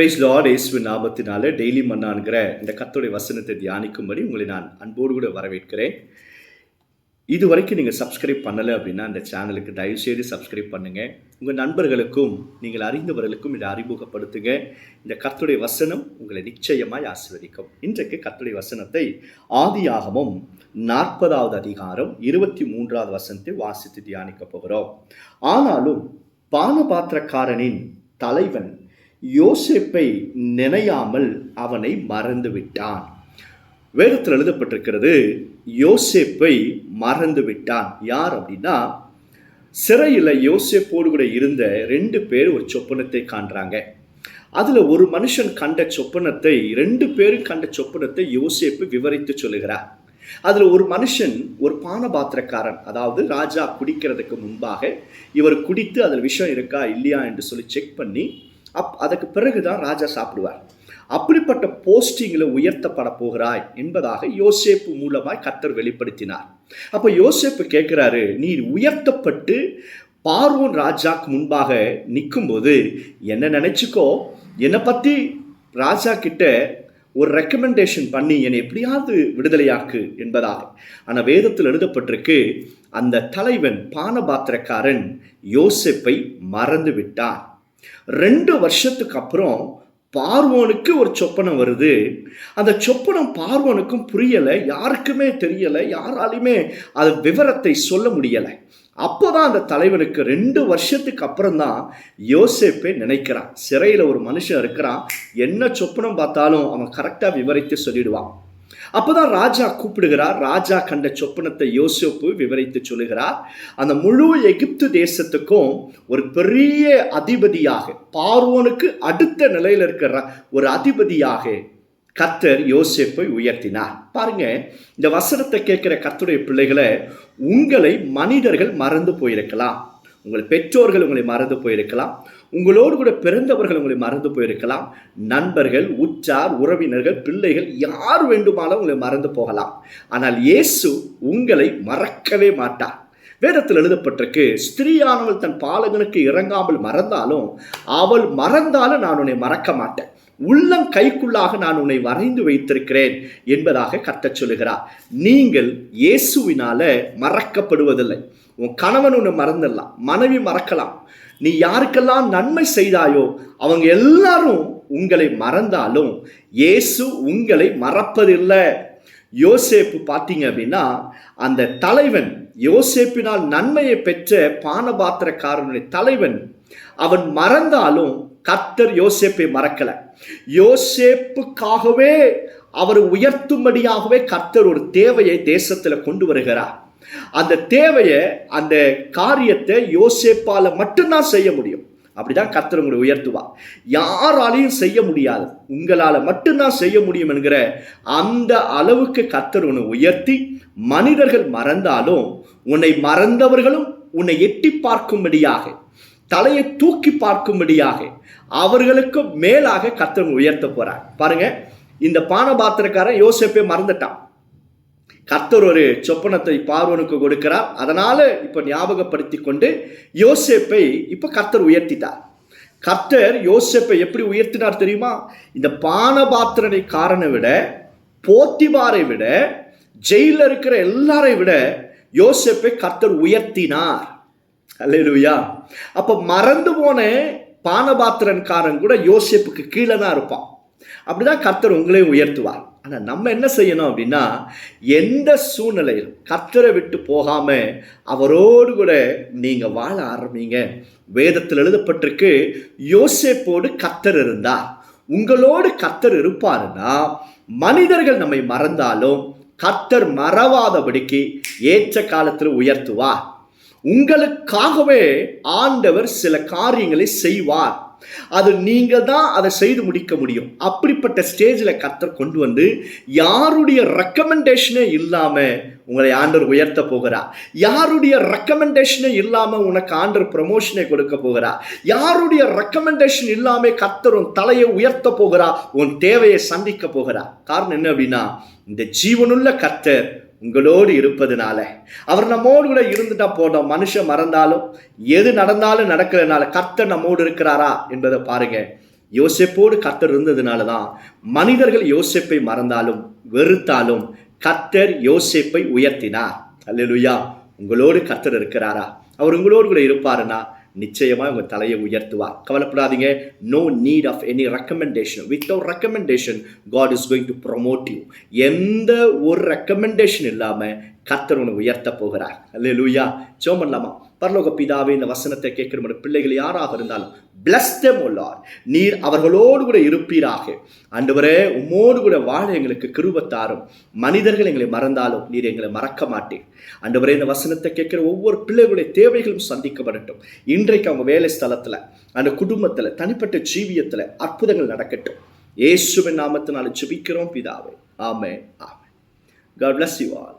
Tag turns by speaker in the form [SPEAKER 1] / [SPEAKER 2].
[SPEAKER 1] Price Lord இயேசுவின் நாமத்தினால daily மன்னான்கிற இந்த கத்தோடைய வசனத்தை தியானிக்கும்படி உங்களை நான் அன்போடு கூட வரவேற்கிறேன். இது வரைக்கும் நீங்கள் சப்ஸ்கிரைப் பண்ணலை அப்படின்னா இந்த சேனலுக்கு தயவுசெய்து சப்ஸ்கிரைப் பண்ணுங்கள் உங்கள் நண்பர்களுக்கும் நீங்கள் அறிந்தவர்களுக்கும் இதை அறிமுகப்படுத்துங்க. இந்த கத்துடைய வசனம் உங்களை நிச்சயமாய் ஆசீர்வதிக்கும். இன்றைக்கு கத்துடைய வசனத்தை ஆதியாகமும் நாற்பதாவது அதிகாரம் இருபத்தி மூன்றாவது வசனத்தை வாசித்து தியானிக்க போகிறோம். ஆனாலும் பானபாத்திரக்காரனின் தலைவன் யோசேப்பை நினையாமல் அவனை மறந்து விட்டான் வேதத்தில் எழுதப்பட்டிருக்கிறது யோசேப்பை மறந்து விட்டான் யார் அப்படின்னா சிறையில் யோசேப்போடு கூட இருந்த ரெண்டு பேர் ஒரு சொப்பனத்தை காண்றாங்க. அதில் ஒரு மனுஷன் கண்ட சொப்பனத்தை ரெண்டு பேரும் கண்ட சொப்பனத்தை யோசிப்பு விவரித்து சொல்லுகிறார். அதில் ஒரு மனுஷன் ஒரு பானபாத்திரக்காரன் அதாவது ராஜா குடிக்கிறதுக்கு முன்பாக இவர் குடித்து அதில் விஷம் இருக்கா இல்லையா என்று சொல்லி செக் பண்ணி அப் அதற்கு பிறகு தான் ராஜா சாப்பிடுவார். அப்படிப்பட்ட போஸ்டிங்கில் உயர்த்தப்பட போகிறாய் என்பதாக யோசேப்பு மூலமாய் கத்தர் வெளிப்படுத்தினார். அப்போ யோசேப்பு கேட்குறாரு நீ உயர்த்தப்பட்டு பார்வோன் ராஜாக்கு முன்பாக நிற்கும்போது என்ன நினச்சிக்கோ? என்னை பற்றி ராஜா கிட்ட ஒரு ரெக்கமெண்டேஷன் பண்ணி என்னை எப்படியாவது விடுதலையாக்கு என்பதாக. ஆனால் வேதத்தில் எழுதப்பட்டிருக்கு அந்த தலைவன் பானபாத்திரக்காரன் யோசேப்பை மறந்து விட்டான். ரெண்டு வருஷத்துக்கு அப்புறம் பார்வோனுக்கு ஒரு சொப்பனம் வருது. அந்த சொப்பனம் பார்வோனுக்கும் புரியலை யாருக்குமே தெரியலை யாராலையுமே அது விவரத்தை சொல்ல முடியலை. அப்போ தான் அந்த தலைவனுக்கு ரெண்டு வருஷத்துக்கு அப்புறம் தான் யோசேப்பே நினைக்கிறான். சிறையில் ஒரு மனுஷன் இருக்கிறான். என்ன சொப்பனம் பார்த்தாலும் அவன் கரெக்டாக விவரித்து சொல்லிடுவான். அப்போதான் ராஜா கூப்பிடுகிறார். ராஜா கண்ட சொப்பனத்தை யோசிப்பு விவரித்து சொல்லுகிறார். அந்த முழு எகிப்து தேசத்துக்கும் ஒரு பெரிய அதிபதியாக பார்வோனுக்கு அடுத்த நிலையில் இருக்கிற ஒரு அதிபதியாக கர்த்தர் யோசிப்பை உயர்த்தினார். பாருங்க இந்த வசனத்தை கேட்கிற கர்த்தருடைய பிள்ளைகளை உங்களை மனிதர்கள் மறந்து போயிருக்கலாம். உங்கள் பெற்றோர்கள் உங்களை மறந்து போயிருக்கலாம். உங்களோடு கூட பிறந்தவர்கள் உங்களை மறந்து போயிருக்கலாம். நண்பர்கள் உற்றார் உறவினர்கள் பிள்ளைகள் யார் வேண்டுமானாலும் உங்களை மறந்து போகலாம். ஆனால் இயேசு உங்களை மறக்கவே மாட்டார். வேதத்தில் எழுதப்பட்டிருக்கு ஸ்திரீயானவள் தன் பாலகனுக்கு இறங்காமல் மறந்தாலும் அவள் மறந்தாலும் நான் உன்னை மறக்க மாட்டேன். உள்ளம் கைக்குள்ளாக நான் உன்னை வரைந்து வைத்திருக்கிறேன் என்பதாக கத்தச் சொல்லுகிறார். நீங்கள் இயேசுவினால மறக்கப்படுவதில்லை. உன் கணவன் உன்னை மறந்துடலாம் மனைவி மறக்கலாம். நீ யாருக்கெல்லாம் நன்மை செய்தாயோ அவங்க எல்லாரும் உங்களை மறந்தாலும் இயேசு உங்களை மறப்பதில்லை. யோசேப்பு பார்த்தீங்க அப்படின்னா அந்த தலைவன் யோசேப்பினால் நன்மையை பெற்ற பானபாத்திரக்காரனுடைய தலைவன் அவன் மறந்தாலும் கர்த்தர் யோசேப்பை மறக்கல. யோசேப்புக்காகவே அவர் உயர்த்தும்படியாகவே கர்த்தர் ஒரு தேவையை தேசத்தில் கொண்டு வருகிறார். அந்த தேவையை அந்த காரியத்தை யோசேப்பால மட்டும்தான் செய்ய முடியும். அப்படிதான் கர்த்தர் உங்களை யாராலையும் செய்ய முடியாது. உங்களால் மட்டும்தான் செய்ய முடியும் என்கிற அந்த அளவுக்கு கத்தருவனை உன்னை உயர்த்தி மனிதர்கள் மறந்தாலும் உன்னை மறந்தவர்களும் உன்னை எட்டி பார்க்கும்படியாக தலையை தூக்கி பார்க்கும்படியாக அவர்களுக்கு மேலாக கர்த்தர் உயர்த்த போறார். பாருங்க இந்த பானபாத்திரக்காரன் யோசிப்பே மறந்துட்டான். கர்த்தர் ஒரு சொப்பனத்தை பார்வனுக்கு கொடுக்கிறார். அதனால் இப்போ ஞாபகப்படுத்தி கொண்டு யோசேப்பை இப்போ கர்த்தர் உயர்த்திட்டார். கர்த்தர் யோசேப்பை எப்படி உயர்த்தினார் தெரியுமா? இந்த பானபாத்திரனை காரனை விட போத்திபாரை விட ஜெயிலில் இருக்கிற எல்லாரை விட யோசேப்பை கர்த்தர் உயர்த்தினார். அல்லேலூயா. அப்போ மறந்து போன பானபாத்திரன்காரன் கூட யோசேப்புக்கு கீழே தான் இருப்பான். அப்படிதான் கர்த்தர் உங்களையும் உயர்த்துவார். ஆனால் நம்ம என்ன செய்யணும் அப்படின்னா எந்த சூழ்நிலையில் கத்தரை விட்டு போகாமல் அவரோடு கூட நீங்கள் வாழ ஆரம்பிங்க. வேதத்தில் எழுதப்பட்டிருக்கு யோசேப்போடு கத்தர் இருந்தார். உங்களோடு கத்தர் இருப்பாருன்னா மனிதர்கள் நம்மை மறந்தாலும் கத்தர் மறவாதபடிக்கு ஏற்ற காலத்தில் உயர்த்துவார். உங்களுக்காகவே ஆண்டவர் சில காரியங்களை செய்வார். அது நீங்கள் தான் அதை செய்து முடிக்க முடியும். அப்படிப்பட்ட ஸ்டேஜில் கத்தர் கொண்டு வந்து யாருடைய ரெக்கமெண்டேஷனே இல்லாமல் உங்களை ஆண்டர் உயர்த்த போகிறார். யாருடைய ரெக்கமெண்டேஷனே இல்லாமல் உனக்கு ஆண்டர் ப்ரமோஷனை கொடுக்க போகிறார். யாருடைய ரெக்கமெண்டேஷன் இல்லாமல் கத்தர் உன் தலையை உயர்த்த போகிறார் உன் தேவையை சந்திக்க போகிறார். காரணம் என்ன அப்படின்னா இந்த ஜீவனுள்ள கத்தர் உங்களோடு இருப்பதுனால. அவர் நம்மோடு கூட இருந்துட்டா போட்டோம் மனுஷன் மறந்தாலும் எது நடந்தாலும் நடக்கிறதுனால கர்த்தர் நம்மோடு இருக்கிறாரா என்பதை பாருங்க. யோசிப்போடு கத்தர் இருந்ததுனால தான் மனிதர்கள் யோசிப்பை மறந்தாலும் வெறுத்தாலும் கத்தர் யோசிப்பை உயர்த்தினார். அல்லேலூயா. உங்களோடு கத்தர் இருக்கிறாரா? அவர் உங்களோடு கூட இருப்பாருன்னா நிச்சயமாக உங்கள் தலையை உயர்த்துவார் கவலைப்படாதீங்க. No need of any recommendation without recommendation God is going to promote you எந்த ஒரு ரெக்கமெண்டேஷன் இல்லாமல் கத்தர் உன்னை உயர்த்த போகிறார். அல்லே லூயா ஜோம் பண்ணலாமா பரலோக பிதாவே இந்த வசனத்தை கேட்கிற நம்முடைய பிள்ளைகள் யாராக இருந்தாலும் பிளஸ் உள்ளார் நீர் அவர்களோடு கூட இருப்பீராக. அன்றுவரே உம்மோடு கூட வாழ எங்களுக்கு கிருபத்தாரும் மனிதர்கள் எங்களை மறந்தாலும் நீர் எங்களை மறக்க மாட்டேன் அன்றுவரே இந்த வசனத்தை கேட்கிற ஒவ்வொரு பிள்ளைகளுடைய தேவைகளும் சந்திக்கப்படட்டும். இன்றைக்கு அவங்க வேலை ஸ்தலத்தில் அந்த குடும்பத்தில் தனிப்பட்ட ஜீவியத்தில் அற்புதங்கள் நடக்கட்டும். இயேசுவின் நாமத்தினால ஜெபிக்கிறோம் பிதாவே. ஆமே ஆமே காட் பிளஸ் யூ ஆல்